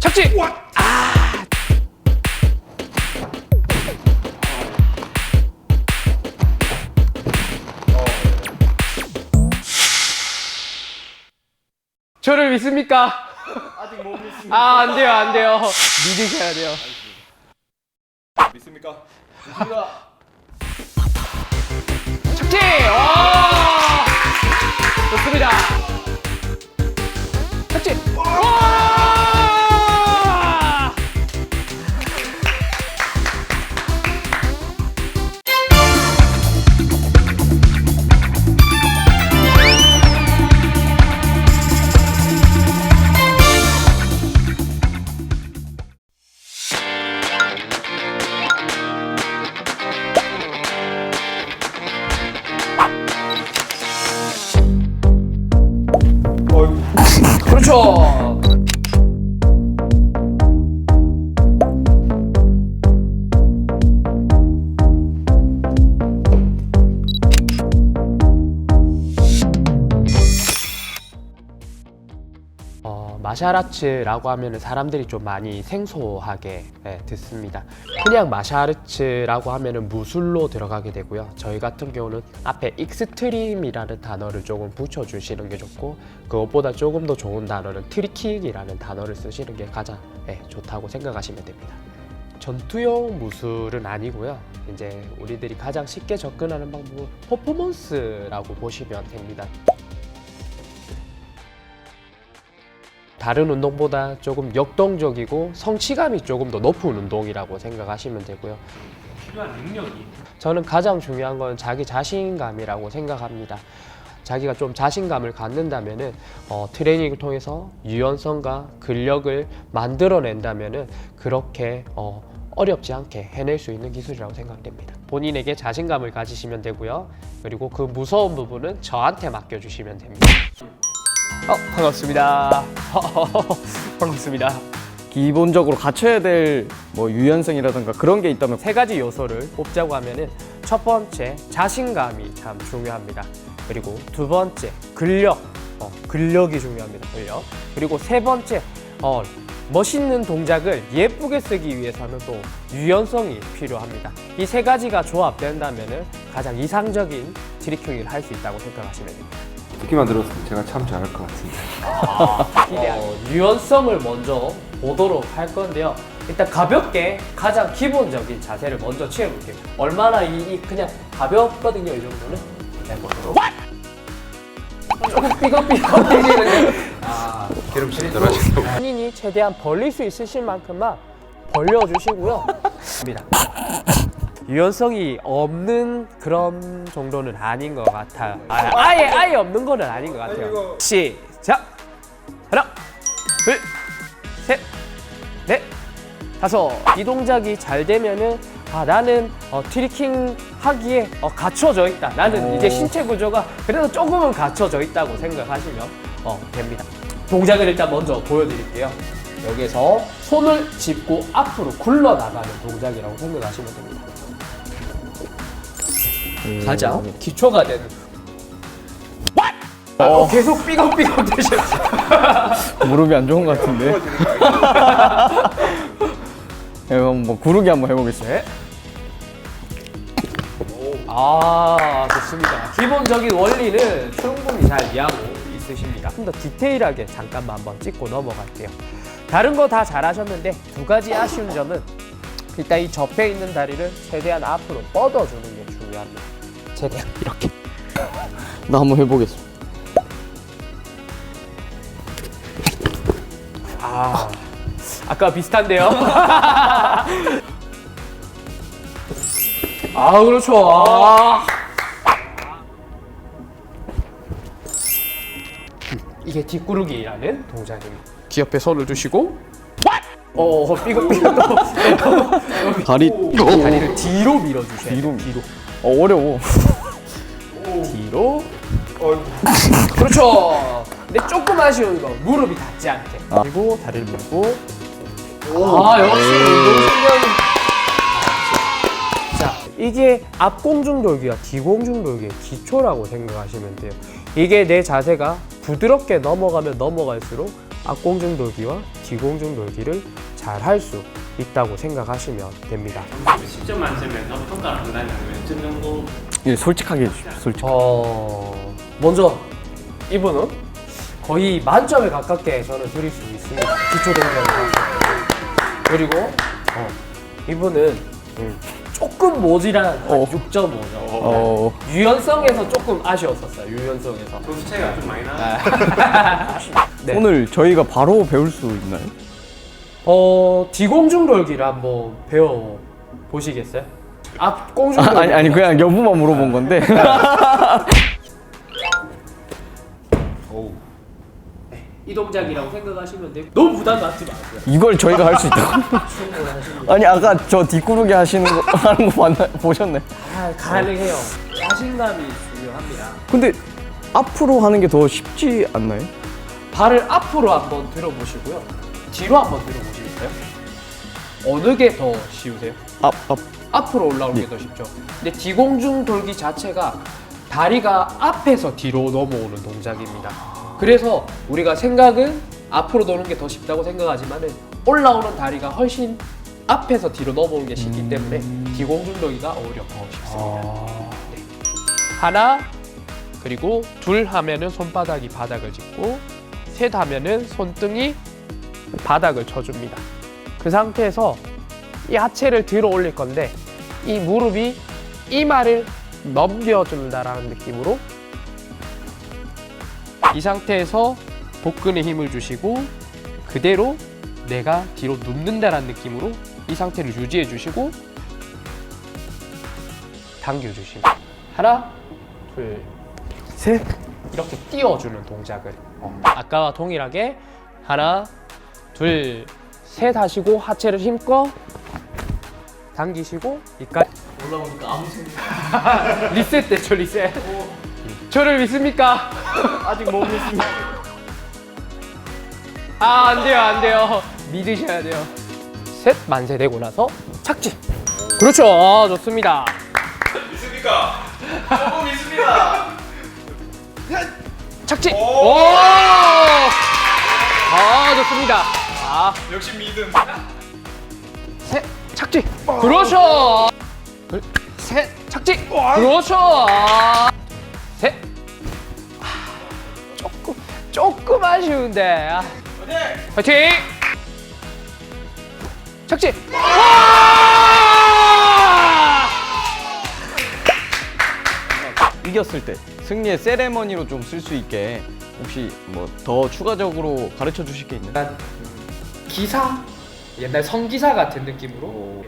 착지! 저를 믿습니까? 아직 못 믿습니다. 아, 안 돼요, 안 돼요. 믿으셔야 돼요. 믿습니까? 좋습니다. 착지! 와! 어이 구. 그 어, 마샤라츠라고 하면 사람들이 좀 많이 생소하게 예, 듣습니다. 그냥 마샤르츠라고 하면 무술로 들어가게 되고요. 저희 같은 경우는 앞에 익스트림이라는 단어를 조금 붙여주시는 게 좋고 그것보다 조금 더 좋은 단어는 트리킹이라는 단어를 쓰시는 게 가장 예, 좋다고 생각하시면 됩니다. 전투용 무술은 아니고요. 이제 우리들이 가장 쉽게 접근하는 방법은 퍼포먼스라고 보시면 됩니다. 다른 운동보다 조금 역동적이고 성취감이 조금 더 높은 운동이라고 생각하시면 되고요. 필요한 능력이 저는 가장 중요한 건 자기 자신감이라고 생각합니다. 자기가 좀 자신감을 갖는다면은 어, 트레이닝을 통해서 유연성과 근력을 만들어낸다면은 그렇게 어, 어렵지 않게 해낼 수 있는 기술이라고 생각됩니다. 본인에게 자신감을 가지시면 되고요. 그리고 그 무서운 부분은 저한테 맡겨주시면 됩니다. 어, 반갑습니다. 반갑습니다. 기본적으로 갖춰야 될 뭐 유연성이라든가 그런 게 있다면 세 가지 요소를 뽑자고 하면은 첫 번째 자신감이 참 중요합니다. 그리고 두 번째 근력, 어, 근력이 중요합니다. 근력. 그리고 세 번째 어, 멋있는 동작을 예쁘게 쓰기 위해서는 또 유연성이 필요합니다. 이 세 가지가 조합된다면은 가장 이상적인 트리킹을 할수 있다고 생각하시면 됩니다. 듣기만 들었을 때 제가 참 잘할 것 같은데. 어, 유연성을 먼저 보도록 할 건데요. 일단 가볍게 가장 기본적인 자세를 먼저 취해볼게요. 얼마나 이, 이 그냥 가볍거든요, 이 정도는. 해보도록. 조금 삐걱삐걱 해지는데 아, 기름칠 들어가시고. 본인이 최대한 벌릴 수 있으실 만큼만 벌려주시고요. 입니다. 유연성이 없는 그런 정도는 아닌 것 같아요. 아, 아예 아예 없는 거는 아닌 것 같아요. 시작. 하나, 둘, 셋, 넷, 다섯. 이 동작이 잘 되면은 아 나는 어, 트리킹 하기에 어, 갖춰져 있다. 나는 이제 신체 구조가 그래도 조금은 갖춰져 있다고 생각하시면 어, 됩니다. 동작을 일단 먼저 보여드릴게요. 여기서 손을 짚고 앞으로 굴러나가는 동작이라고 생각하시면 됩니다. 가장 기초가 되는. 아, 어, 계속 삐걱삐걱 되셨어요. 무릎이 안 좋은 것 같은데. 예, 그럼 뭐 구르기 한번 해보겠습니다. 네. 아 좋습니다. 기본적인 원리는 충분히 잘 이해하고 있으십니다. 좀 더 디테일하게 잠깐만 한번 찍고 넘어갈게요. 다른 거 다 잘하셨는데 두 가지 아쉬운 점은 일단 이 접해 있는 다리를 최대한 앞으로 뻗어주는 게 중요합니다. 최대한 이렇게. 나 한번 해보겠습니다. 아 아까 비슷한데요? 아 그렇죠. 아. 이게 뒷구르기라는 동작입니다. 귀 옆에 손을 두시고 어 삐걱삐걱 다리 다리를 뒤로 밀어주셔야 돼요. 뒤로. 뒤로 어, 어려워. 뒤로 어이구. 그렇죠. 근데 조금 아쉬운 거 무릎이 닿지 않게 그리고 다리를 밀고 아 역시 운동 신경이 자 이게 앞공중 돌기와 뒤공중 돌기의 기초라고 생각하시면 돼요. 이게 내 자세가 부드럽게 넘어가면 넘어갈수록 앞공중 돌기와 뒤공중 돌기를 잘 할 수 있다고 생각하시면 됩니다. 10점 만점에서 평가를 한다면 몇 점 정도 예, 솔직하게 해주십시오. 솔직. 어 먼저 이분은 거의 만점에 가깝게 저는 드릴 수 있습니다. 기초 동작을 그리고 어, 이분은 음, 조금 모질한 어. 6.5점. 어, 유연성에서 조금 아쉬웠었어요. 유연성에서. 점수 차이가 좀 많이 나. 네. 오늘 저희가 바로 배울 수 있나요? 어 뒤공중 돌기를 한번 배워 보시겠어요? 앞 공중 돌기. 아, 아니 아니 그냥 여부만 물어본 건데. 이 동작이라고 생각하시면 돼요. 너무 부담 갖지 마세요. 이걸 저희가 할 수 있다고? 아니 아까 저 뒷구르기 하시는 거 하는 거 봤나 보셨네. 아, 가능해요. 자신감이 중요합니다. 근데 앞으로 하는 게 더 쉽지 않나요? 발을 앞으로 한번 들어보시고요. 뒤로 한번 들어보시겠어요? 어느 게 더 쉬우세요? 앞 앞. 앞으로 올라오는 게 더 쉽죠. 근데 뒤공중 돌기 자체가 다리가 앞에서 뒤로 넘어오는 동작입니다. 그래서 우리가 생각은 앞으로 도는 게 더 쉽다고 생각하지만은 올라오는 다리가 훨씬 앞에서 뒤로 넘어오는 게 쉽기 때문에 뒤공중 돌기가 오히려 더 쉽습니다. 네. 하나 그리고 둘 하면은 손바닥이 바닥을 짚고 셋 하면은 손등이 바닥을 쳐줍니다. 그 상태에서 이 하체를 들어 올릴 건데 이 무릎이 이마를 넘겨준다라는 느낌으로 이 상태에서 복근에 힘을 주시고 그대로 내가 뒤로 눕는다라는 느낌으로 이 상태를 유지해 주시고 당겨 주시고. 하나 둘 셋. 이렇게 띄워주는 동작을. 어, 아까와 동일하게 하나 둘 셋 하시고 하체를 힘껏 당기시고 이까지 올라오니까 아무 생각 리셋 됐죠 리셋 저를 믿습니까? 아직 못 믿습니다. 아, 안 돼요, 안 돼요. 믿으셔야 돼요. 셋, 만세 되고 나서 착지. 그렇죠. 아, 좋습니다. 믿습니까? 조금 믿습니다. 착지. 오! 아, 좋습니다. 아, 역시 믿음. 셋, 착지. 그렇죠. 둘, 셋, 착지. 그렇죠. 아, 셋. 아, 조금, 조금 아쉬운데. 아. 화이팅! 착지. 와! 이겼을 때 승리의 세레머니로 좀 쓸 수 있게 혹시 뭐 더 추가적으로 가르쳐 주실 게 있나요? 기사 옛날 성기사 같은 느낌으로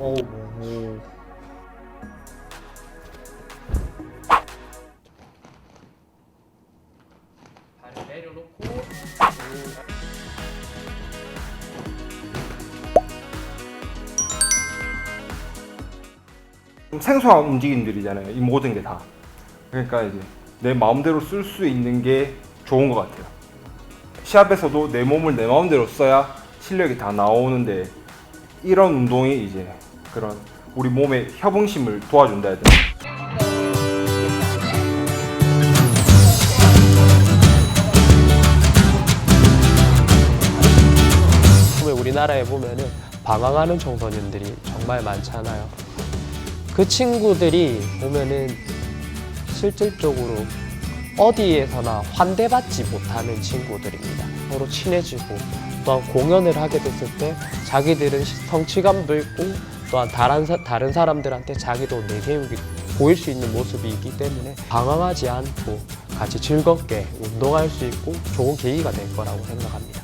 오. 발을 내려놓고 좀 생소한 움직임들이잖아요. 이 모든 게 다. 그러니까 이제 내 마음대로 쓸 수 있는 게 좋은 것 같아요. 시합에서도 내 몸을 내 마음대로 써야 실력이 다 나오는데 이런 운동이 이제 그런 우리 몸의 협응심을 도와준다 해야 되나? 우리나라에 보면은 방황하는 청소년들이 정말 많잖아요. 그 친구들이 보면은 실질적으로 어디에서나 환대받지 못하는 친구들입니다. 서로 친해지고 또한 공연을 하게 됐을 때 자기들은 성취감도 있고 또한 다른, 사, 다른 사람들한테 자기도 내세우기 보일 수 있는 모습이 있기 때문에 방황하지 않고 같이 즐겁게 운동할 수 있고 좋은 계기가 될 거라고 생각합니다.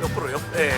옆으로 옆. 네.